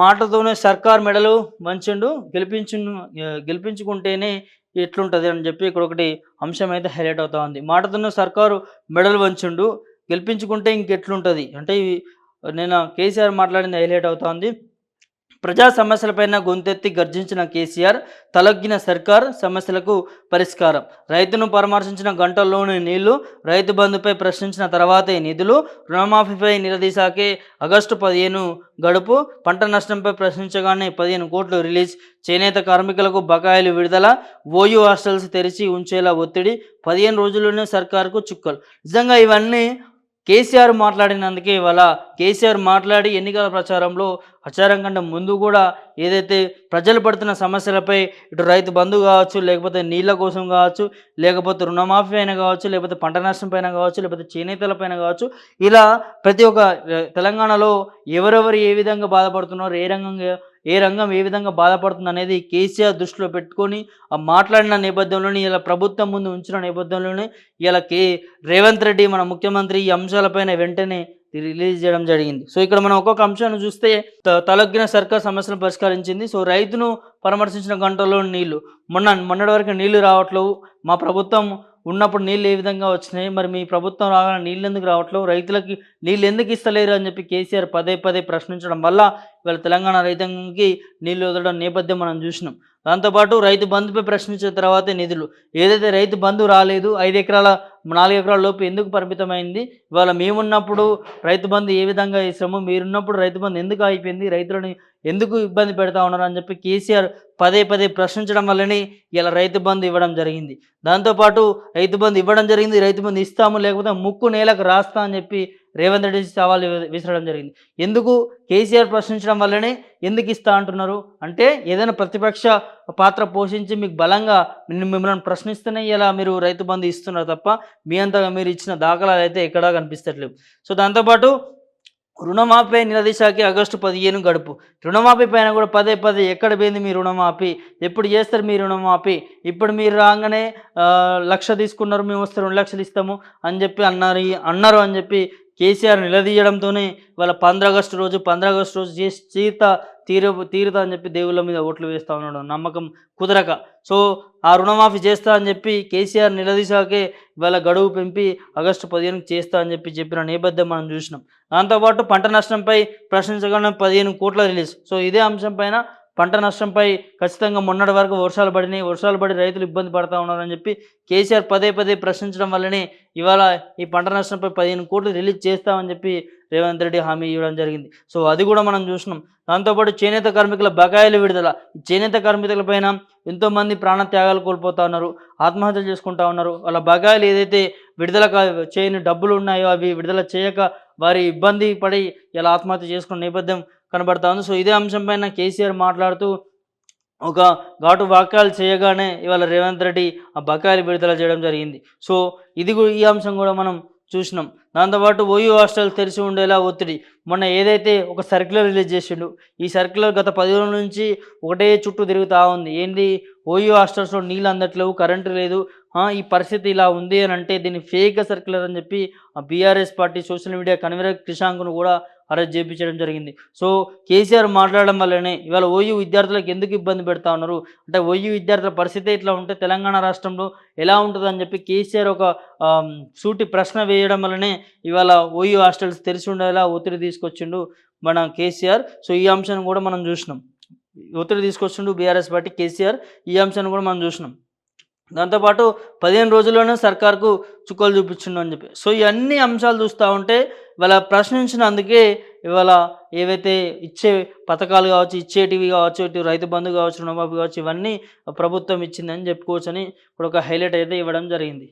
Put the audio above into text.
మాటతోనే సర్కార్ మెడలు వంచిండు గెలిపించు గెలిపించుకుంటేనే ఎట్లుంటుంది అని చెప్పి ఇక్కడ ఒకటి అంశం అయితే హైలైట్ అవుతా ఉంది. మాటతోనే సర్కారు మెడలు వంచిండు గెలిపించుకుంటే ఇంకెట్లుంటుంది? అంటే ఇవి నేను కేసీఆర్ మాట్లాడింది హైలైట్ అవుతా ఉంది. ప్రజా సమస్యలపైన గొంతెత్తి గర్జించిన కేసీఆర్ తలగ్గిన సర్కార్ సమస్యలకు పరిష్కారం. రైతును పరామర్శించిన గంటల్లోని నీళ్ళు రైతు బంధుపై ప్రశ్నించిన తర్వాతే నిధులు రుణమాఫీపై నిలదీశాకే ఆగస్టు పదిహేను గడుపు పంట నష్టంపై ప్రశ్నించగానే పదిహేను కోట్లు రిలీజ్ చేనేత కార్మికులకు బకాయిలు విడుదల ఓయూ హాస్టల్స్ తెరిచి ఉంచేలా ఒత్తిడి పదిహేను రోజుల్లోనే సర్కారుకు చుక్కలు. నిజంగా ఇవన్నీ కేసీఆర్ మాట్లాడినందుకే ఇవాళ కేసీఆర్ మాట్లాడి ఎన్నికల ప్రచారంలో ప్రచారం కంటే ముందు కూడా ఏదైతే ప్రజలు పడుతున్న సమస్యలపై ఇటు రైతు బంధు కావచ్చు లేకపోతే నీళ్ళ కోసం కావచ్చు లేకపోతే రుణమాఫీ అయినా కావచ్చు లేకపోతే పంట నష్టం పైన కావచ్చు లేకపోతే చేనేతల పైన కావచ్చు ఇలా ప్రతి ఒక్క తెలంగాణలో ఎవరెవరు ఏ విధంగా బాధపడుతున్నారు ఏ రంగంగా ఏ రంగం ఏ విధంగా బాధపడుతుంది అనేది కేసీఆర్ దృష్టిలో పెట్టుకొని మాట్లాడిన నేపథ్యంలోనే ఇలా ప్రభుత్వం ముందు ఉంచిన నేపథ్యంలోనే ఇలా కే రేవంత్ రెడ్డి మన ముఖ్యమంత్రి ఈ అంశాలపైన వెంటనే రిలీజ్ చేయడం జరిగింది. సో ఇక్కడ మనం ఒక్కొక్క అంశాన్ని చూస్తే త- తలగ్గిన సర్కార్ సమస్యను పరిష్కరించింది. సో రైతును పరామర్శించిన గంటల్లో నీళ్ళు. మొన్న మొన్నటి వరకు నీళ్ళు రావట్లేవు. మా ప్రభుత్వం ఉన్నప్పుడు నీళ్ళు ఏ విధంగా వచ్చినాయి? మరి మీ ప్రభుత్వం రాగానే నీళ్ళు ఎందుకు రావట్లేదు రైతులకి నీళ్ళు ఎందుకు ఇస్తలేరు అని చెప్పి కేసీఆర్ పదే పదే ప్రశ్నించడం వల్ల ఇవాళ తెలంగాణ రైతాంగానికి నీళ్ళు వదలడం నేపథ్యం మనం చూసినాం. దాంతోపాటు రైతు బంధుపై ప్రశ్నించిన తర్వాతే నిధులు. ఏదైతే రైతు బంధు రాలేదు ఐదు ఎకరాల నాలుగు ఎకరాల లోపు ఎందుకు పరిమితమైంది? ఇవాళ మేమున్నప్పుడు రైతు బంధు ఏ విధంగా ఇస్తాము మీరున్నప్పుడు రైతు బంధు ఎందుకు అయిపోయింది రైతులను ఎందుకు ఇబ్బంది పెడతా ఉన్నారు? అని చెప్పి కేసీఆర్ పదే పదే ప్రశ్నించడం వల్లనే ఇలా రైతు బంధు ఇవ్వడం జరిగింది. దాంతోపాటు రైతు బంధు ఇవ్వడం జరిగింది. రైతు బంధు ఇస్తాము లేకపోతే ముక్కు నేలకు రాస్తా అని చెప్పి రేవంత్ రెడ్డి సవాల్ విసరడం జరిగింది. ఎందుకు కేసీఆర్ ప్రశ్నించడం వల్లనే ఎందుకు ఇస్తా అంటున్నారు? అంటే ఏదైనా ప్రతిపక్ష పాత్ర పోషించి మీకు బలంగా మిమ్మల్ని ప్రశ్నిస్తేనే ఇలా మీరు రైతు బంధు ఇస్తున్నారు తప్ప మీ అంతగా మీరు ఇచ్చిన దాఖలాలు అయితే ఎక్కడా కనిపిస్తట్లేవు. సో దాంతోపాటు రుణమాఫీ నిలదీశాకి ఆగస్టు పదిహేను గడుపు. రుణమాఫీ పైన కూడా పదే పదే ఎక్కడ పోయింది మీ రుణమాఫీ? ఎప్పుడు చేస్తారు మీ రుణమాఫీ? ఇప్పుడు మీరు రాగానే లక్ష తీసుకున్నారు మేము వస్తే రెండు లక్షలు ఇస్తాము అని చెప్పి అన్నారు అన్నారు అని చెప్పి కేసీఆర్ నిలదీయడంతోనే వాళ్ళ పంద్రాగస్టు రోజు పంద్ర ఆగస్టు రోజు చేసి చీత తీర తీరుతా అని చెప్పి దేవుళ్ళ మీద ఓట్లు వేస్తా ఉన్నాడు. నమ్మకం కుదరక. సో ఆ రుణమాఫీ చేస్తా అని చెప్పి కేసీఆర్ నిలదీశాకే వాళ్ళ గడువు పెంపి ఆగస్టు పదిహేనుకి చేస్తా అని చెప్పి చెప్పిన నేపథ్యం మనం చూసినాం. దాంతోపాటు పంట నష్టంపై ప్రశ్నించగానే పదిహేను కోట్ల రిలీజ్. సో ఇదే అంశం పైన పంట నష్టంపై ఖచ్చితంగా మొన్నటి వరకు వర్షాలు పడినాయి వర్షాలు పడి రైతులు ఇబ్బంది పడతా ఉన్నారని చెప్పి కేసీఆర్ పదే పదే ప్రశ్నించడం వల్లనే ఇవాళ ఈ పంట నష్టంపై పదిహేను కోట్లు రిలీజ్ చేస్తామని చెప్పి రేవంత్ రెడ్డి హామీ ఇవ్వడం జరిగింది. సో అది కూడా మనం చూసినాం దాంతోపాటు చేనేత కార్మికుల బకాయిలు విడుదల చేనేత కార్మికుల పైన ఎంతోమంది ప్రాణ త్యాగాలు కోల్పోతా ఉన్నారు ఆత్మహత్యలు చేసుకుంటా ఉన్నారు. వాళ్ళ బకాయిలు ఏదైతే విడుదల కా- చేయని డబ్బులు ఉన్నాయో అవి విడుదల చేయక వారి ఇబ్బంది పడి ఇలా ఆత్మహత్య చేసుకున్న నేపథ్యం కనబడతా ఉంది. సో ఇదే అంశం పైన కేసీఆర్ మాట్లాడుతూ ఒక ఘాటు వాక్యాలు చేయగానే ఇవాళ రేవంత్ రెడ్డి ఆ బకాయిలు విడుదల చేయడం జరిగింది. సో ఇది ఈ అంశం కూడా మనం చూసినాం. దాంతోపాటు ఓయూ హాస్టల్ తెరిచి ఉండేలా ఒత్తిడి. మొన్న ఏదైతే ఒక సర్క్యులర్ రిలీజ్ చేసిండు ఈ సర్క్యులర్ గత పది రోజుల నుంచి ఒకటే చుట్టూ తిరుగుతూ ఉంది. ఏంది? ఓయూ హాస్టల్స్లో నీళ్ళు అందట్లేవు కరెంటు లేదు. ఈ పరిస్థితి ఇలా ఉంది అని అంటే దీన్ని ఫేక్ సర్క్యులర్ అని చెప్పి ఆ BRS party social media convener క్రిషాంక్ను కూడా అరెస్ట్ చేయించడం జరిగింది. సో కేసీఆర్ మాట్లాడడం వల్లనే ఇవాళ ఓయూ విద్యార్థులకు ఎందుకు ఇబ్బంది పెడతా ఉన్నారు? అంటే ఓయూ విద్యార్థుల పరిస్థితి ఇట్లా ఉంటే తెలంగాణ రాష్ట్రంలో ఎలా ఉంటుందని చెప్పి కేసీఆర్ ఒక సూటి ప్రశ్న వేయడం వల్లనే ఇవాళ ఓయూ హాస్టల్స్ తెరిచి ఉండేలా ఒత్తిడి తీసుకొచ్చిండు మన కేసీఆర్. సో ఈ అంశాన్ని కూడా మనం చూసినాం. ఒత్తిడి తీసుకొచ్చిండు బీఆర్ఎస్ పార్టీ కేసీఆర్. ఈ అంశాన్ని కూడా మనం చూసినాం. దాంతోపాటు పదిహేను రోజుల్లోనే సర్కార్కు చుక్కలు చూపించిండు అని చెప్పి. సో ఇవన్నీ అంశాలు చూస్తూ ఉంటే ఇవాళ ప్రశ్నించినందుకే ఇవాళ ఏవైతే ఇచ్చే పథకాలు కావచ్చు ఇచ్చేటివి కావచ్చు ఇటు రైతు బంధు కావచ్చు రుణమాఫీ కావచ్చు ఇవన్నీ ప్రభుత్వం ఇచ్చిందని చెప్పుకోవచ్చని ఇప్పుడు ఒక హైలైట్ అయితే ఇవ్వడం జరిగింది.